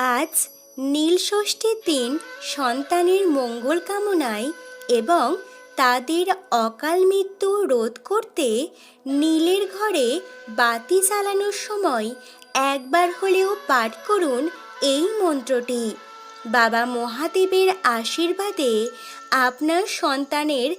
আজ নীল ষষ্ঠীর দিন সন্তানের মঙ্গল কামনায় এবং তাদের অকাল মৃত্যু রোধ করতে নীলের ঘরে বাতি চালানোর সময় একবার হলেও পাঠ করুন এই মন্ত্রটি। বাবা মহাদেবের আশীর্বাদে আপনার সন্তানের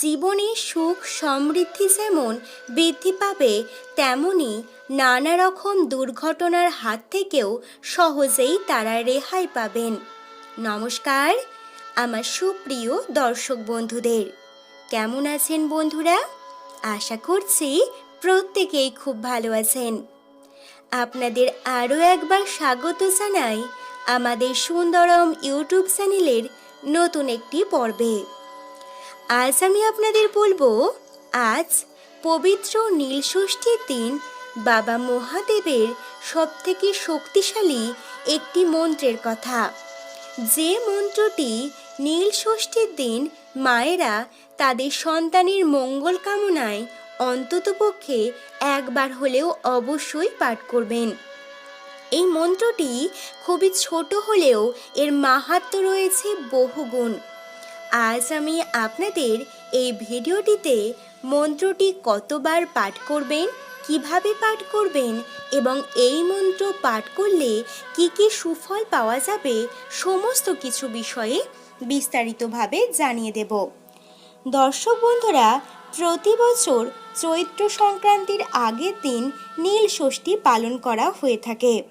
জীবনে সুখ সমৃদ্ধি যেমন বৃদ্ধি পাবে, তেমনি নানা রকম দুর্ঘটনার হাত থেকেও সহজেই তারা রেহাই পাবেন। নমস্কার, আমার সুপ্রিয় দর্শক বন্ধুদের। কেমন আছেন বন্ধুরা? আশা করছি প্রত্যেকেই খুব ভালো আছেন। আপনাদের আরও একবার স্বাগত জানাই আমাদের সুন্দরম ইউটিউব চ্যানেলের নতুন একটি পর্বে। আজ আমি আপনাদের বলব, আজ পবিত্র নীল ষষ্ঠীর দিন বাবা মহাদেবের সবথেকে শক্তিশালী একটি মন্ত্রের কথা। যে মন্ত্রটি নীল ষষ্ঠীর দিন মায়েরা তাদের সন্তানের মঙ্গল কামনায় অন্ততপক্ষে একবার হলেও অবশ্যই পাঠ করবেন। এই মন্ত্রটি খুবই ছোট হলেও এর মাহাত্ম রয়েছে বহুগুণ। আজ আমি আপনাদের এই ভিডিওটিতে মন্ত্রটি কতবার পাঠ করবেন কীভাবে পাঠ করবেন এবং এই মন্ত্র পাঠ করলে কি কি সুফল পাওয়া যাবে সমস্ত কিছু বিষয়ে বিস্তারিতভাবে জানিয়ে দেব। দর্শক বন্ধুরা, প্রতি বছর চৈত্র সংক্রান্তির আগের দিন নীল ষষ্ঠী পালন করা হয়ে থাকে।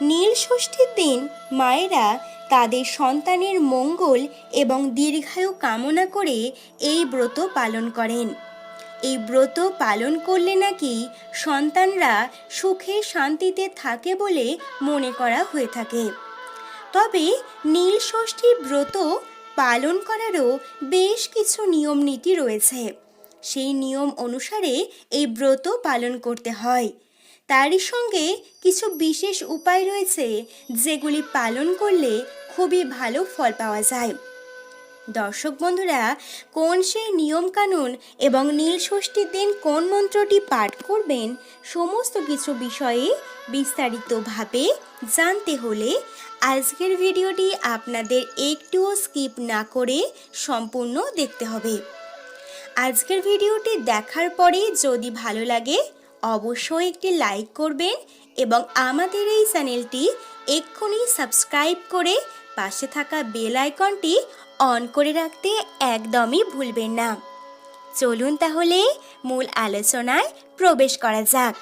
নীল ষষ্ঠীর দিন মায়েরা তাদের সন্তানের মঙ্গল এবং দীর্ঘায়ু কামনা করে এই ব্রত পালন করেন। এই ব্রত পালন করলে নাকি সন্তানরা সুখে শান্তিতে থাকে বলে মনে করা হয়ে থাকে। তবে নীল ষষ্ঠীর ব্রত পালন করারও বেশ কিছু নিয়ম নীতি রয়েছে। সেই নিয়ম অনুসারে এই ব্রত পালন করতে হয়। তারই সঙ্গে কিছু বিশেষ উপায় রয়েছে, যেগুলি পালন করলে খুবই ভালো ফল পাওয়া যায়। দর্শক বন্ধুরা, কোন সেই নিয়মকানুন এবং নীল ষষ্ঠীর দিন কোন মন্ত্রটি পাঠ করবেন, সমস্ত কিছু বিষয়ে বিস্তারিতভাবে জানতে হলে আজকের ভিডিওটি আপনাদের একটুও স্কিপ না করে সম্পূর্ণ দেখতে হবে। আজকের ভিডিওটি দেখার পরে যদি ভালো লাগে, অবশ্যই একটি লাইক করবেন এবং আমাদের এই চ্যানেলটি এক্ষুনি সাবস্ক্রাইব করে পাশে থাকা বেল আইকনটি অন করে রাখতে একদমই ভুলবেন না। চলুন তাহলে মূল আলোচনায় প্রবেশ করা যাক।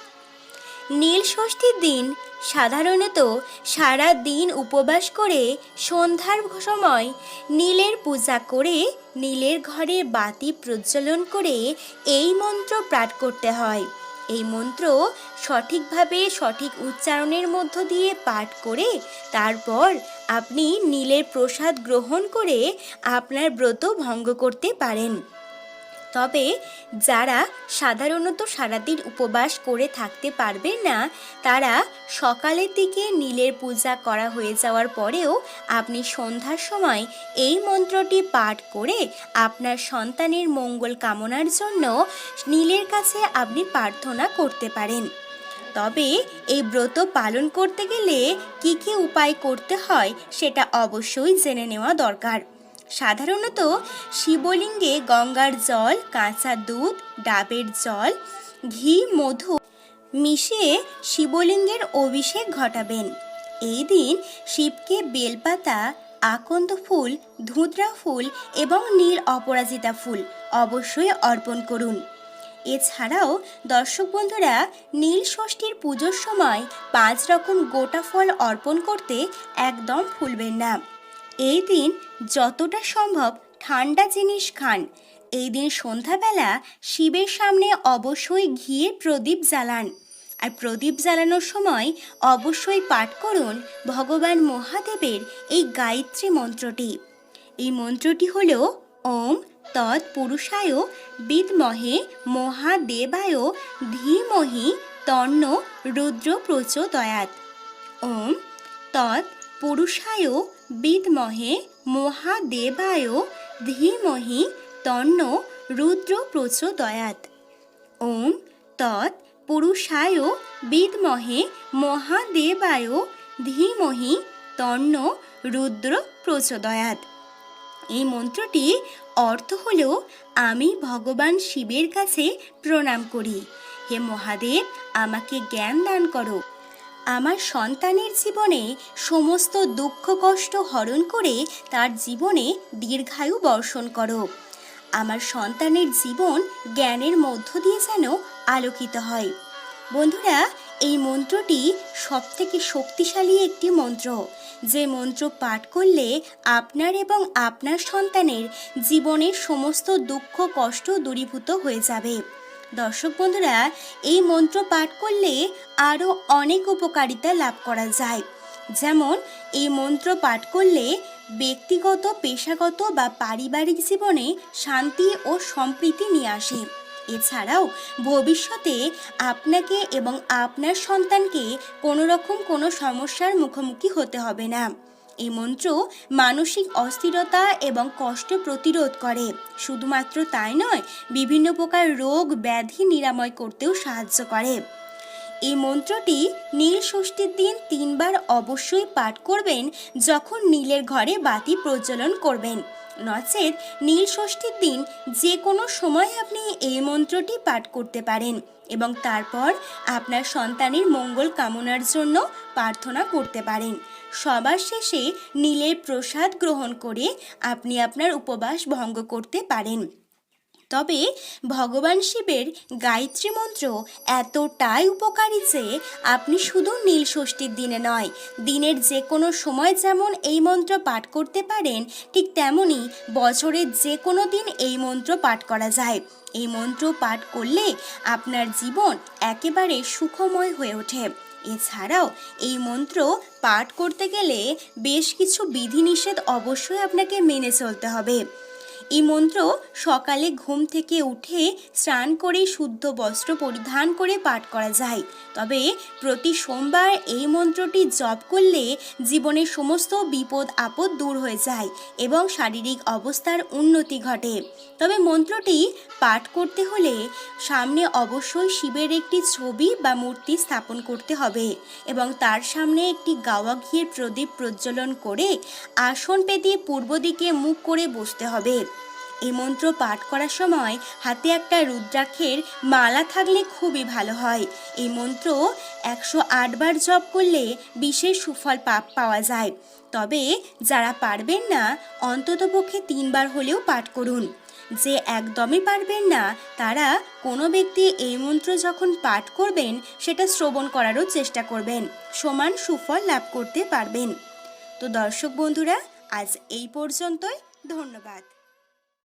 নীল ষষ্ঠীর দিন সাধারণত সারা দিন উপবাস করে সন্ধ্যার সময় নীলের পূজা করে নীলের ঘরে বাতি প্রজ্বলন করে এই মন্ত্র পাঠ করতে হয়। এই মন্ত্র সঠিকভাবে সঠিক উচ্চারণের মধ্য দিয়ে পাঠ করে তারপর আপনি নীলের প্রসাদ গ্রহণ করে আপনার ব্রত ভঙ্গ করতে পারেন। তবে যারা সাধারণত সারাদিন উপবাস করে থাকতে পারবেন না, তারা সকালের দিকে নীলের পূজা করা হয়ে যাওয়ার পরেও আপনি সন্ধ্যার সময় এই মন্ত্রটি পাঠ করে আপনার সন্তানের মঙ্গল কামনার জন্য নীলের কাছে আপনি প্রার্থনা করতে পারেন। তবে এই ব্রত পালন করতে গেলে কি কি উপায় করতে হয় সেটা অবশ্যই জেনে নেওয়া দরকার। সাধারণত শিবলিঙ্গে গঙ্গার জল, কাঁচা দুধ, ডাবের জল, ঘি, মধু মিশিয়ে শিবলিঙ্গের অভিষেক ঘটাবেন। এই দিন শিবকে বেলপাতা, আকন্দ ফুল ধুতরা ফুল এবং নীল অপরাজিতা ফুল অবশ্যই অর্পণ করুন। এছাড়াও দর্শক বন্ধুরা, নীল ষষ্ঠীর পুজোর সময় পাঁচ রকম গোটা ফল অর্পণ করতে একদম ভুলবেন না। এই দিন যতটা সম্ভব ঠান্ডা জিনিস খান। এই দিন সন্ধ্যাবেলা শিবের সামনে অবশ্যই ঘিয়ে প্রদীপ জ্বালান। আর প্রদীপ জ্বালানোর সময় অবশ্যই পাঠ করুন ভগবান মহাদেবের এই গায়ত্রী মন্ত্রটি। এই মন্ত্রটি হল, ওম তৎ পুরুষায় বিদমহে মহাদেবায় ধীমহি তন্ন রুদ্র প্রচোদয়াত ওম তৎ পুরুষায় বিদমহে মহাদেবায় ধীমহি তন্ন রুদ্র প্রচোদয়াত ওম তৎ পুরুষায় বিদমহে মহাদেবায় ধীমহি তন্ন রুদ্র প্রচোদয়াত এই মন্ত্রটি অর্থ হল, আমি ভগবান শিবের কাছে প্রণাম করি। হে মহাদেব, আমাকে জ্ঞান দান করো। আমার সন্তানের জীবনে সমস্ত দুঃখ, কষ্ট হরণ করে তার জীবনে দীর্ঘায়ু বর্ষণ করো। আমার সন্তানের জীবন জ্ঞানের মধ্য দিয়ে যেন আলোকিত হয়। বন্ধুরা, এই মন্ত্রটি সবথেকে শক্তিশালী একটি মন্ত্র। যে মন্ত্র পাঠ করলে আপনার এবং আপনার সন্তানের জীবনের সমস্ত দুঃখ, কষ্ট দূরীভূত হয়ে যাবে। দর্শক বন্ধুরা, এই মন্ত্র পাঠ করলে আরও অনেক উপকারিতা লাভ করা যায়। যেমন, এই মন্ত্র পাঠ করলে ব্যক্তিগত, পেশাগত বা পারিবারিক জীবনে শান্তি ও সম্প্রীতি নিয়ে আসে। এছাড়াও ভবিষ্যতে আপনাকে এবং আপনার সন্তানকে কোনো রকম কোনো সমস্যার মুখোমুখি হতে হবে না। এই মন্ত্র মানসিক অস্থিরতা এবং কষ্ট প্রতিরোধ করে। শুধুমাত্র তাই নয়, বিভিন্ন প্রকার রোগ, ব্যাধি নিরাময় করতেও সাহায্য করে। এই মন্ত্রটি নীল ষষ্ঠীর দিন তিনবার অবশ্যই পাঠ করবেন যখন নীলের ঘরে বাতি প্রজ্বলন করবেন। নচেত নীল ষষ্ঠীর দিন যে কোনো সময় আপনি এই মন্ত্রটি পাঠ করতে পারেন এবং তারপর আপনার সন্তানের মঙ্গল কামনার জন্য প্রার্থনা করতে পারেন। সবার শেষে নীলের প্রসাদ গ্রহণ করে আপনি আপনার উপবাস ভঙ্গ করতে পারেন। তবে ভগবান শিবের গায়ত্রী মন্ত্র এতটাই উপকারী যে আপনি শুধু নীল ষষ্ঠীর দিনে নয়, দিনের যে কোনো সময় যেমন এই মন্ত্র পাঠ করতে পারেন, ঠিক তেমনই বছরের যে কোনো দিন এই মন্ত্র পাঠ করা যায়। এই মন্ত্র পাঠ করলে আপনার জীবন একেবারে সুখময় হয়ে ওঠে। এছাড়াও এই মন্ত্র পাঠ করতে গেলে বেশ কিছু বিধিনিষেধ অবশ্যই আপনাকে মেনে চলতে হবে। এই মন্ত্র সকালে ঘুম থেকে উঠে স্নান করে শুদ্ধ বস্ত্র পরিধান করে পাঠ করা যায়। তবে প্রতি সোমবার এই মন্ত্রটি জপ করলে জীবনের সমস্ত বিপদ আপদ দূর হয়ে যায় এবং শারীরিক অবস্থার উন্নতি ঘটে। তবে মন্ত্রটি পাঠ করতে হলে সামনে অবশ্যই শিবের একটি ছবি বা মূর্তি স্থাপন করতে হবে এবং তার সামনে একটি গাওয়া ঘিয়ের প্রদীপ প্রজ্বলন করে আসন পেতে পূর্ব দিকে মুখ করে বসতে হবে। এই মন্ত্র পাঠ করার সময় হাতে একটা রুদ্রাক্ষের মালা থাকলে খুবই ভালো হয়। এই মন্ত্র একশো আটবার জপ করলে বিশেষ সুফল পাপ পাওয়া যায়। তবে যারা পারবেন না অন্ততপক্ষে তিনবার হলেও পাঠ করুন। যে একদমই পারবেন না, তারা কোনো ব্যক্তি এই মন্ত্র যখন পাঠ করবেন, সেটা শ্রবণ করারও চেষ্টা করবেন। সমান সুফল লাভ করতে পারবেন। তো দর্শক বন্ধুরা, আজ এই পর্যন্তই। ধন্যবাদ।